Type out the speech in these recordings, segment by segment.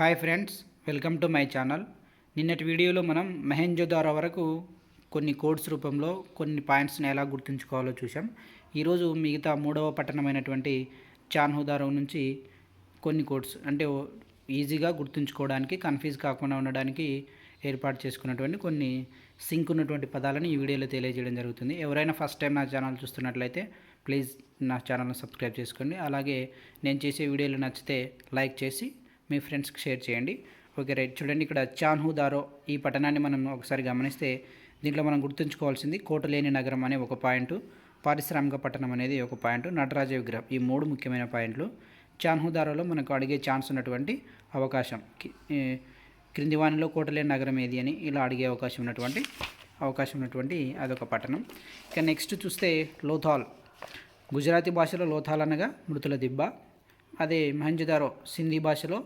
Hi friends welcome to my channel. నిన్నటి వీడియోలో మనం మెహెంజోదారో వరకు కొన్ని కోడ్స్ రూపంలో కొన్ని పాయింట్స్ని ఎలా గుర్తుంచుకోవాలో చూసాం ఈరోజు మిగతా మూడవ పట్టణమైనటువంటి చాన్హుదారో నుంచి కొన్ని కోడ్స్ అంటే ఈజీగా గుర్తుంచుకోవడానికి కన్ఫ్యూజ్ కాకుండా ఉండడానికి ఏర్పాటు చేసుకున్నటువంటి కొన్ని సింక్ ఉన్నటువంటి పదాలను ఈ వీడియోలో తెలియజేయడం జరుగుతుంది. ఎవరైనా ఫస్ట్ టైం నా ఛానల్ చూస్తున్నట్లయితే ప్లీజ్ నా ఛానల్ని సబ్స్క్రైబ్ చేసుకోండి. అలాగే నేను చేసే వీడియోలు నచ్చితే లైక్ చేసి మీ ఫ్రెండ్స్కి షేర్ చేయండి. Okay right. చూడండి ఇక్కడ చాన్హుదారో ఈ పట్టణాన్ని మనం ఒకసారి గమనిస్తే దీంట్లో మనం గుర్తుంచుకోవాల్సింది కోటలేని నగరం అనే ఒక పాయింట్ పారిశ్రామిక పట్టణం అనేది ఒక పాయింట్ నటరాజ విగ్రహం ఈ మూడు ముఖ్యమైన పాయింట్లు. చాన్హుదారోలో మనకు అడిగే ఛాన్స్ ఉన్నటువంటి అవకాశం. కి- క్రింది వానిలో కోటలేని నగరం ఏది అని ఇలా అడిగే అవకాశం ఉన్నటువంటి అవకాశం ఉన్నటువంటి అదొక పట్టణం. ఇక నెక్స్ట్ చూస్తే లోథాల్. గుజరాతీ భాషలో లోథాల్ అనగా మృతుల దిబ్బ. అదే మహంజదారో సింధీ భాషలో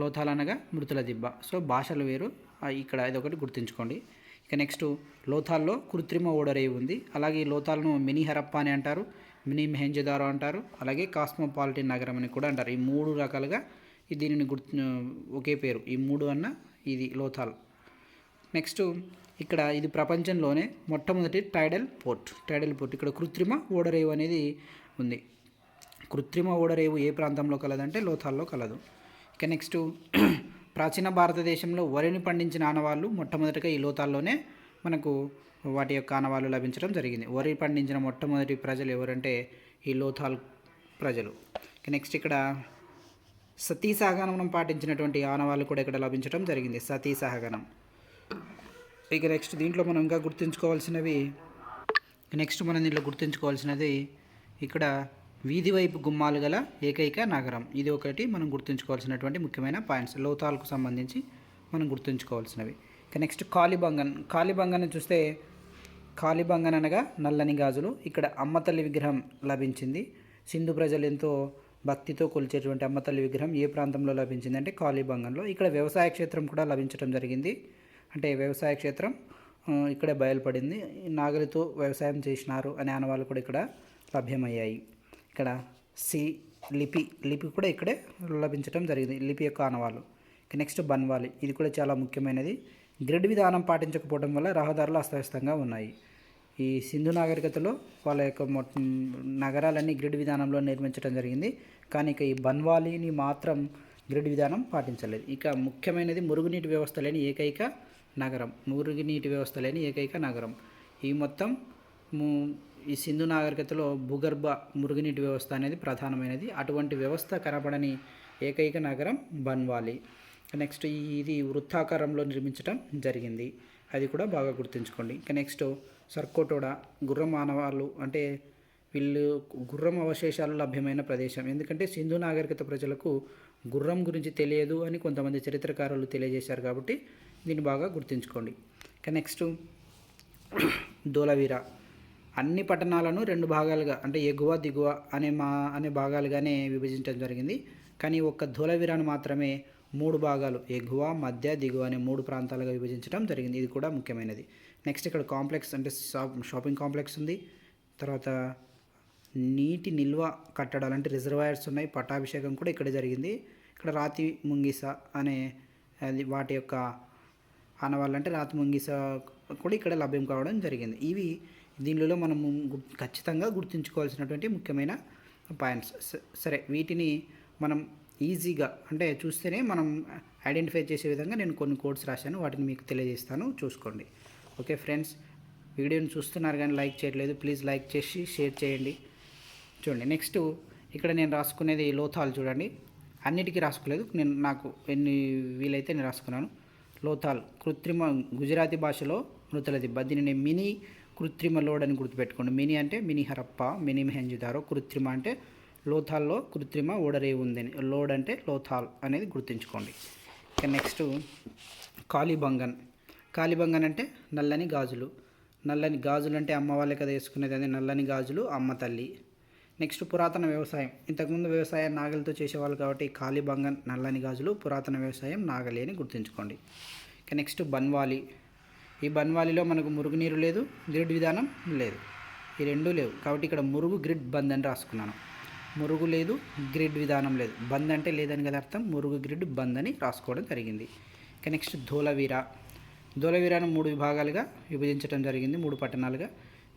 లోథాల్ అనగా మృతుల దిబ్బ. సో భాషలు వేరు. ఇక్కడ ఇదొకటి గుర్తుంచుకోండి. ఇక నెక్స్ట్ లోథాల్లో కృత్రిమ ఓడరేవు ఉంది. అలాగే ఈ లోథాల్ను మినీ హరప్ప అని అంటారు మినీ మెహంజదారో అంటారు అలాగే కాస్మోపాలిటన్ నగరం అని కూడా అంటారు. ఈ మూడు రకాలుగా దీనిని గుర్తు ఒకే పేరు. ఈ మూడు అన్న ఇది లోథాల్. నెక్స్ట్ ఇక్కడ ఇది ప్రపంచంలోనే మొట్టమొదటి టైడల్ పోర్ట్. టైడల్ పోర్ట్. ఇక్కడ కృత్రిమ ఓడరేవు అనేది ఉంది. కృత్రిమ ఓడరేవు ఏ ప్రాంతంలో కలదంటే లోథాల్లో కలదు. ఇక నెక్స్ట్ ప్రాచీన భారతదేశంలో వరిని పండించిన ఆనవాళ్ళు మొట్టమొదటిగా ఈ లోతాల్లోనే మనకు వాటి యొక్క ఆనవాళ్ళు లభించడం జరిగింది. వరి పండించిన మొట్టమొదటి ప్రజలు ఎవరంటే ఈ లోథాల్ ప్రజలు. నెక్స్ట్ ఇక్కడ సతీ సహగమనం పాటించినటువంటి ఆనవాళ్ళు కూడా ఇక్కడ లభించడం జరిగింది. సతీ సహగనం ఇక నెక్స్ట్ దీంట్లో మనం ఇంకా గుర్తుంచుకోవాల్సినవి నెక్స్ట్ మనం దీంట్లో గుర్తుంచుకోవాల్సినది ఇక్కడ వీధి వైపు గుమ్మాలు గల ఏకైక నగరం. ఇది ఒకటి మనం గుర్తుంచుకోవాల్సినటువంటి ముఖ్యమైన పాయింట్స్. లోతాలకు సంబంధించి మనం గుర్తుంచుకోవాల్సినవి. ఇక నెక్స్ట్ కాలిబంగన్ కాలిబంగన్ చూస్తే కాలిబంగన్ అనగా నల్లని గాజులు. ఇక్కడ అమ్మతల్లి విగ్రహం లభించింది. సింధు ప్రజలు ఎంతో భక్తితో కొలిచేటువంటి అమ్మతల్లి విగ్రహం ఏ ప్రాంతంలో లభించింది అంటే కాలిబంగన్లో ఇక్కడ వ్యవసాయ క్షేత్రం కూడా లభించడం జరిగింది. అంటే వ్యవసాయ క్షేత్రం ఇక్కడే బయలుపడింది. నాగలితో వ్యవసాయం చేసినారు అనే ఆనవాళ్ళు కూడా ఇక్కడ లభ్యమయ్యాయి. ఇక్కడ సి లిపి లిపి కూడా ఇక్కడే లభించడం జరిగింది లిపి యొక్క ఆనవాళ్ళు నెక్స్ట్ బన్వాలి ఇది కూడా చాలా ముఖ్యమైనది. గ్రిడ్ విధానం పాటించకపోవడం వల్ల రహదారులు అస్తవ్యస్తంగా ఉన్నాయి. ఈ సింధు నాగరికతలో వాళ్ళ యొక్క నగరాలన్నీ గ్రిడ్ విధానంలో నిర్మించడం జరిగింది. కానీ ఇక ఈ బన్వాలీని మాత్రం గ్రిడ్ విధానం పాటించలేదు. ఇక ముఖ్యమైనది మురుగునీటి వ్యవస్థ లేని ఏకైక నగరం మురుగునీటి వ్యవస్థ లేని ఏకైక నగరం. ఈ మొత్తం ఈ సింధు నాగరికతలో భూగర్భ మురుగునీటి వ్యవస్థ అనేది ప్రధానమైనది. అటువంటి వ్యవస్థ కనబడని ఏకైక నగరం బన్వాలి. నెక్స్ట్ ఇది వృత్తాకారంలో నిర్మించడం జరిగింది. అది కూడా బాగా గుర్తుంచుకోండి. ఇంకా నెక్స్ట్ సర్కోటోడా గుర్రం మానవాళ్ళు అంటే వీళ్ళు గుర్రం అవశేషాలు లభ్యమైన ప్రదేశం. ఎందుకంటే సింధు నాగరికత ప్రజలకు గుర్రం గురించి తెలియదు అని కొంతమంది చరిత్రకారులు తెలియజేశారు కాబట్టి దీన్ని బాగా గుర్తుంచుకోండి. ఇంకా నెక్స్ట్ దోలవీర. అన్ని పట్టణాలను రెండు భాగాలుగా అంటే ఎగువ దిగువ అనే మా అనే భాగాలుగానే విభజించడం జరిగింది. కానీ ఒక్క ధూలవీరాను మాత్రమే మూడు భాగాలు ఎగువ మధ్య దిగువ అనే మూడు ప్రాంతాలుగా విభజించడం జరిగింది. ఇది కూడా ముఖ్యమైనది. నెక్స్ట్ ఇక్కడ కాంప్లెక్స్ అంటే షాప్ షాపింగ్ కాంప్లెక్స్ ఉంది. తర్వాత నీటి నిల్వ కట్టడాలు అంటే రిజర్వాయర్స్ ఉన్నాయి. పట్టాభిషేకం కూడా ఇక్కడ జరిగింది. ఇక్కడ రాతి ముంగిస అనే అది వాటి యొక్క ఆనవాళ్ళు అంటే రాతి ముంగిస కూడా ఇక్కడ లభ్యం కావడం జరిగింది. ఇవి దీనిలో మనము గు- ఖచ్చితంగా గుర్తుంచుకోవాల్సినటువంటి ముఖ్యమైన పాయింట్స్. స- సరే వీటిని మనం ఈజీగా అంటే చూస్తేనే మనం ఐడెంటిఫై చేసే విధంగా నేను కొన్ని కోడ్స్ రాశాను వాటిని మీకు తెలియజేస్తాను చూసుకోండి. ఓకే ఫ్రెండ్స్ వీడియోని చూస్తున్నారు కానీ లైక్ చేయట్లేదు ప్లీజ్ లైక్ చేసి షేర్ చేయండి. చూడండి నెక్స్ట్ ఇక్కడ నేను రాసుకునేది లోథాల్ చూడండి. అన్నిటికీ రాసుకోలేదు నేను నాకు ఎన్ని వీలైతే నేను రాసుకున్నాను. లోథాల్ కృత్రిమ గుజరాతీ భాషలో మృతులది దిబ్బ నేను మినీ కృత్రిమ లోడ్ అని గుర్తుపెట్టుకోండి. మినీ అంటే మినీ హరప్ప మినీ మెహంజుదారో కృత్రిమ అంటే లోథాల్లో కృత్రిమ ఓడరే ఉందని లోడ్ అంటే లోథాల్ అనేది గుర్తుంచుకోండి. ఇక నెక్స్ట్ కాలిబంగన్. కాలిబంగన్ అంటే నల్లని గాజులు. నల్లని గాజులు అంటే అమ్మ వాళ్ళే కదా వేసుకునేది అదే నల్లని గాజులు అమ్మ తల్లి. నెక్స్ట్ పురాతన వ్యవసాయం. ఇంతకుముందు వ్యవసాయం నాగలితో చేసేవాళ్ళు కాబట్టి కాలిబంగన్ నల్లని గాజులు పురాతన వ్యవసాయం నాగలి అని గుర్తుంచుకోండి. ఇక నెక్స్ట్ బన్వాలి. ఈ బన్వాలిలో మనకు మురుగునీరు లేదు గ్రిడ్ విధానం లేదు. ఈ రెండూ లేవు. కాబట్టి ఇక్కడ మురుగు గ్రిడ్ బంద్ అని రాసుకున్నాను. మురుగు లేదు గ్రిడ్ విధానం లేదు. బంద్ అంటే లేదని కదా అర్థం. మురుగు గ్రిడ్ బంద్ అని రాసుకోవడం జరిగింది. ఇక నెక్స్ట్ ధూలవీర. ధూలవీరాను మూడు విభాగాలుగా విభజించడం జరిగింది మూడు పట్టణాలుగా.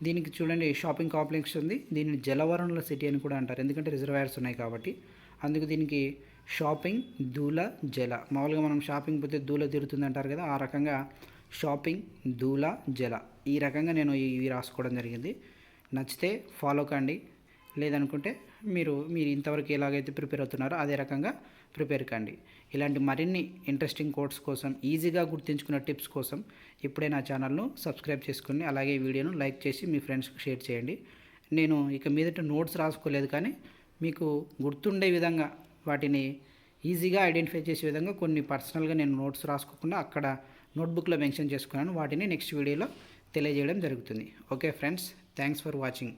దీనికి చూడండి షాపింగ్ కాంప్లెక్స్ ఉంది. దీనిని జలవనరుల సిటీ అని కూడా అంటారు. ఎందుకంటే రిజర్వాయర్స్ ఉన్నాయి కాబట్టి. అందుకు దీనికి షాపింగ్ దూల జల. మామూలుగా మనం షాపింగ్ పోతే దూల తిరుగుతుంది అంటారు కదా ఆ రకంగా షాపింగ్ దూల జల. ఈ రకంగా నేను ఇవి రాసుకోవడం జరిగింది. నచ్చితే ఫాలో కండి. లేదనుకుంటే మీరు మీరు ఇంతవరకు ఎలాగైతే ప్రిపేర్ అవుతున్నారో అదే రకంగా ప్రిపేర్ కండి. ఇలాంటి మరిన్ని ఇంట్రెస్టింగ్ కోర్స్ కోసం ఈజీగా గుర్తించుకున్న టిప్స్ కోసం ఇప్పుడే నా ఛానల్ను సబ్స్క్రైబ్ చేసుకుని అలాగే వీడియోను లైక్ చేసి మీ ఫ్రెండ్స్కి షేర్ చేయండి. నేను ఇక మీదట నోట్స్ రాసుకోలేదు కానీ మీకు గుర్తుండే విధంగా వాటిని ఈజీగా ఐడెంటిఫై చేసే విధంగా కొన్ని పర్సనల్గా నేను నోట్స్ రాసుకోకుండా అక్కడ నోట్బుక్లో మెన్షన్ చేసుకున్నాను. వాటిని నెక్స్ట్ వీడియోలో తెలియజేయడం జరుగుతుంది. Okay friends thanks for watching.